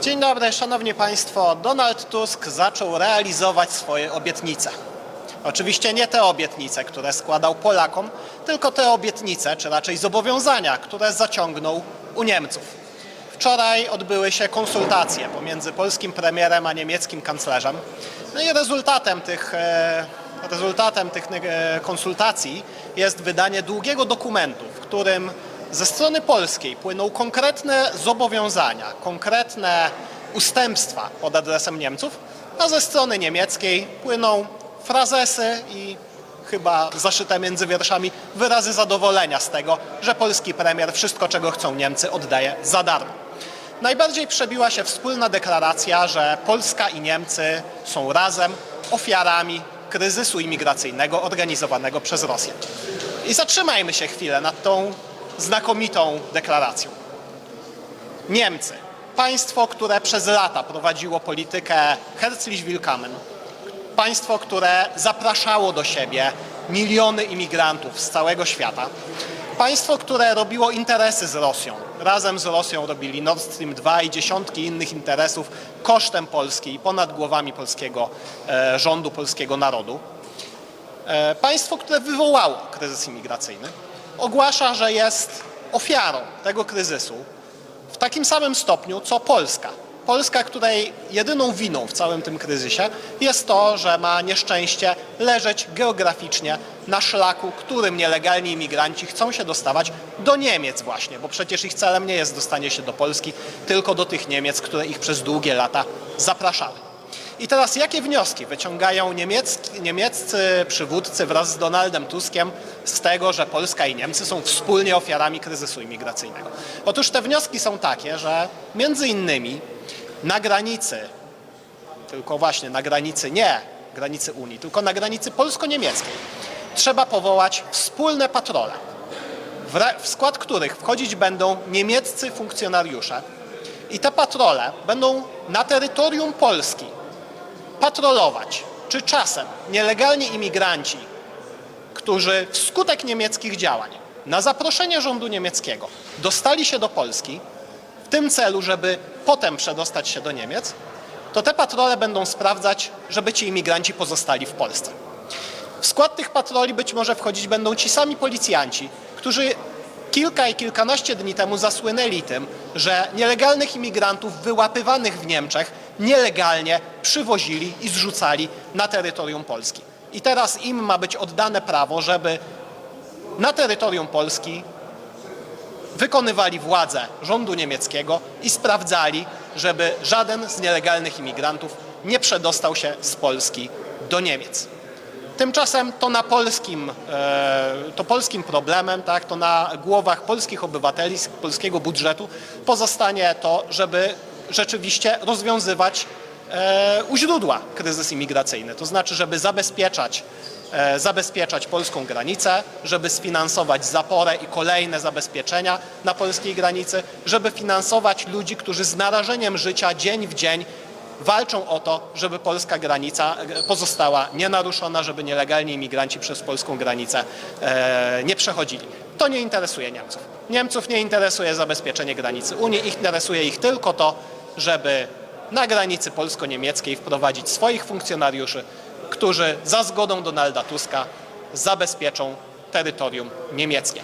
Dzień dobry, szanowni państwo. Donald Tusk zaczął realizować swoje obietnice. Oczywiście nie te obietnice, które składał Polakom, tylko te obietnice, czy raczej zobowiązania, które zaciągnął u Niemców. Wczoraj odbyły się konsultacje pomiędzy polskim premierem a niemieckim kanclerzem. No i rezultatem tych, e, rezultatem tych e, konsultacji jest wydanie długiego dokumentu, w którym ze strony polskiej płyną konkretne zobowiązania, konkretne ustępstwa pod adresem Niemców, a ze strony niemieckiej płyną frazesy i chyba zaszyte między wierszami wyrazy zadowolenia z tego, że polski premier wszystko, czego chcą Niemcy, oddaje za darmo. Najbardziej przebiła się wspólna deklaracja, że Polska i Niemcy są razem ofiarami kryzysu imigracyjnego organizowanego przez Rosję. I zatrzymajmy się chwilę nad tą znakomitą deklaracją. Niemcy, państwo, które przez lata prowadziło politykę Herzlich Willkommen, państwo, które zapraszało do siebie miliony imigrantów z całego świata, państwo, które robiło interesy z Rosją. Razem z Rosją robili Nord Stream 2 i dziesiątki innych interesów kosztem Polski i ponad głowami polskiego e, rządu, polskiego narodu. E, państwo, które wywołało kryzys imigracyjny, ogłasza, że jest ofiarą tego kryzysu w takim samym stopniu co Polska. Polska, której jedyną winą w całym tym kryzysie jest to, że ma nieszczęście leżeć geograficznie na szlaku, którym nielegalni imigranci chcą się dostawać do Niemiec właśnie, bo przecież ich celem nie jest dostanie się do Polski, tylko do tych Niemiec, które ich przez długie lata zapraszały. I teraz jakie wnioski wyciągają niemieccy przywódcy wraz z Donaldem Tuskiem z tego, że Polska i Niemcy są wspólnie ofiarami kryzysu imigracyjnego? Otóż te wnioski są takie, że między innymi na granicy, tylko właśnie na granicy nie granicy Unii, tylko na granicy polsko-niemieckiej trzeba powołać wspólne patrole, w, w skład których wchodzić będą niemieccy funkcjonariusze i te patrole będą na terytorium Polski patrolować, czy czasem nielegalni imigranci, którzy wskutek niemieckich działań na zaproszenie rządu niemieckiego dostali się do Polski w tym celu, żeby potem przedostać się do Niemiec, to te patrole będą sprawdzać, żeby ci imigranci pozostali w Polsce. W skład tych patroli być może wchodzić będą ci sami policjanci, którzy kilka i kilkanaście dni temu zasłynęli tym, że nielegalnych imigrantów wyłapywanych w Niemczech nielegalnie przywozili i zrzucali na terytorium Polski. I teraz im ma być oddane prawo, żeby na terytorium Polski wykonywali władzę rządu niemieckiego i sprawdzali, żeby żaden z nielegalnych imigrantów nie przedostał się z Polski do Niemiec. Tymczasem to na polskim, e, to polskim problemem, tak, to na głowach polskich obywateli polskiego budżetu pozostanie to, żeby rzeczywiście rozwiązywać u źródła kryzys imigracyjny. To znaczy, żeby zabezpieczać, e, zabezpieczać polską granicę, żeby sfinansować zaporę i kolejne zabezpieczenia na polskiej granicy, żeby finansować ludzi, którzy z narażeniem życia dzień w dzień walczą o to, żeby polska granica e, pozostała nienaruszona, żeby nielegalni imigranci przez polską granicę e, nie przechodzili. To nie interesuje Niemców. Niemców nie interesuje zabezpieczenie granicy Unii, ich interesuje ich tylko to, żeby na granicy polsko-niemieckiej wprowadzić swoich funkcjonariuszy, którzy za zgodą Donalda Tuska zabezpieczą terytorium niemieckie.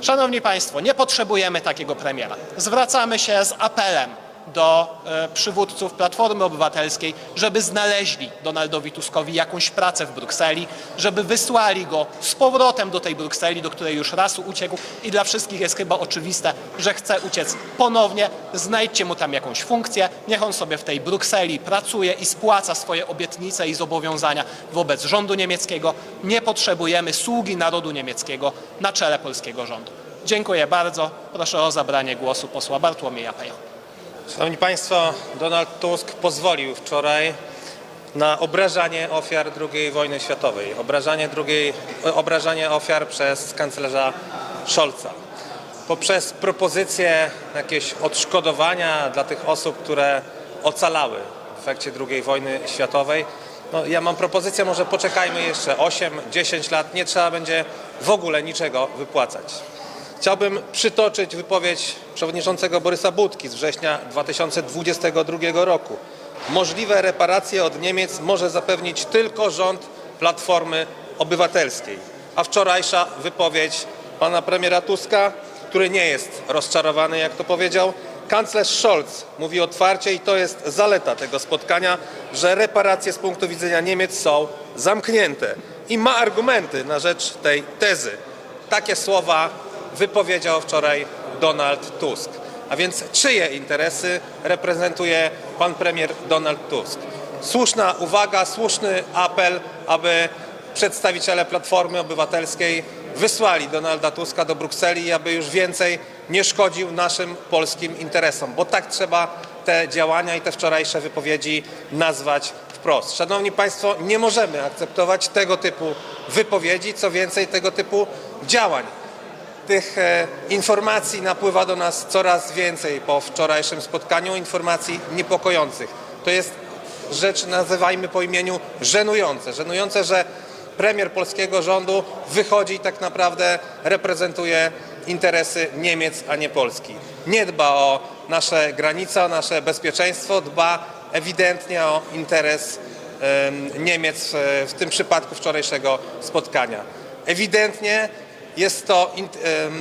Szanowni Państwo, nie potrzebujemy takiego premiera. Zwracamy się z apelem do e, przywódców Platformy Obywatelskiej, żeby znaleźli Donaldowi Tuskowi jakąś pracę w Brukseli, żeby wysłali go z powrotem do tej Brukseli, do której już raz uciekł i dla wszystkich jest chyba oczywiste, że chce uciec ponownie. Znajdźcie mu tam jakąś funkcję, niech on sobie w tej Brukseli pracuje i spłaca swoje obietnice i zobowiązania wobec rządu niemieckiego. Nie potrzebujemy sługi narodu niemieckiego na czele polskiego rządu. Dziękuję bardzo. Proszę o zabranie głosu posła Bartłomieja Peja. Szanowni Państwo, Donald Tusk pozwolił wczoraj na obrażanie ofiar II wojny światowej, obrażanie, drugiej, obrażanie ofiar przez kanclerza Scholza. Poprzez propozycję jakieś odszkodowania dla tych osób, które ocalały w efekcie II wojny światowej. No, ja mam propozycję, może poczekajmy jeszcze 8-10 lat, nie trzeba będzie w ogóle niczego wypłacać. Chciałbym przytoczyć wypowiedź przewodniczącego Borysa Budki z września 2022 roku. Możliwe reparacje od Niemiec może zapewnić tylko rząd Platformy Obywatelskiej. A wczorajsza wypowiedź pana premiera Tuska, który nie jest rozczarowany, jak to powiedział, Kanclerz Scholz mówi otwarcie, i to jest zaleta tego spotkania, że reparacje z punktu widzenia Niemiec są zamknięte i ma argumenty na rzecz tej tezy. Takie słowa wypowiedział wczoraj Donald Tusk. A więc czyje interesy reprezentuje pan premier Donald Tusk? Słuszna uwaga, słuszny apel, aby przedstawiciele Platformy Obywatelskiej wysłali Donalda Tuska do Brukseli, aby już więcej nie szkodził naszym polskim interesom, bo tak trzeba te działania i te wczorajsze wypowiedzi nazwać wprost. Szanowni Państwo, nie możemy akceptować tego typu wypowiedzi, co więcej tego typu działań. Tych e, informacji napływa do nas coraz więcej po wczorajszym spotkaniu, informacji niepokojących. To jest rzecz, nazywajmy po imieniu, żenujące. Żenujące, że premier polskiego rządu wychodzi i tak naprawdę reprezentuje interesy Niemiec, a nie Polski. Nie dba o nasze granice, o nasze bezpieczeństwo, dba ewidentnie o interes em, Niemiec w tym przypadku wczorajszego spotkania. Ewidentnie jest to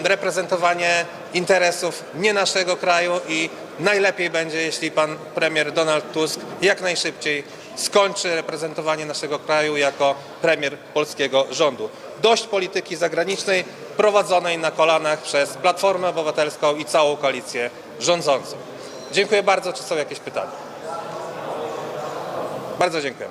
reprezentowanie interesów nie naszego kraju i najlepiej będzie, jeśli pan premier Donald Tusk jak najszybciej skończy reprezentowanie naszego kraju jako premier polskiego rządu. Dość polityki zagranicznej prowadzonej na kolanach przez Platformę Obywatelską i całą koalicję rządzącą. Dziękuję bardzo. Czy są jakieś pytania? Bardzo dziękuję.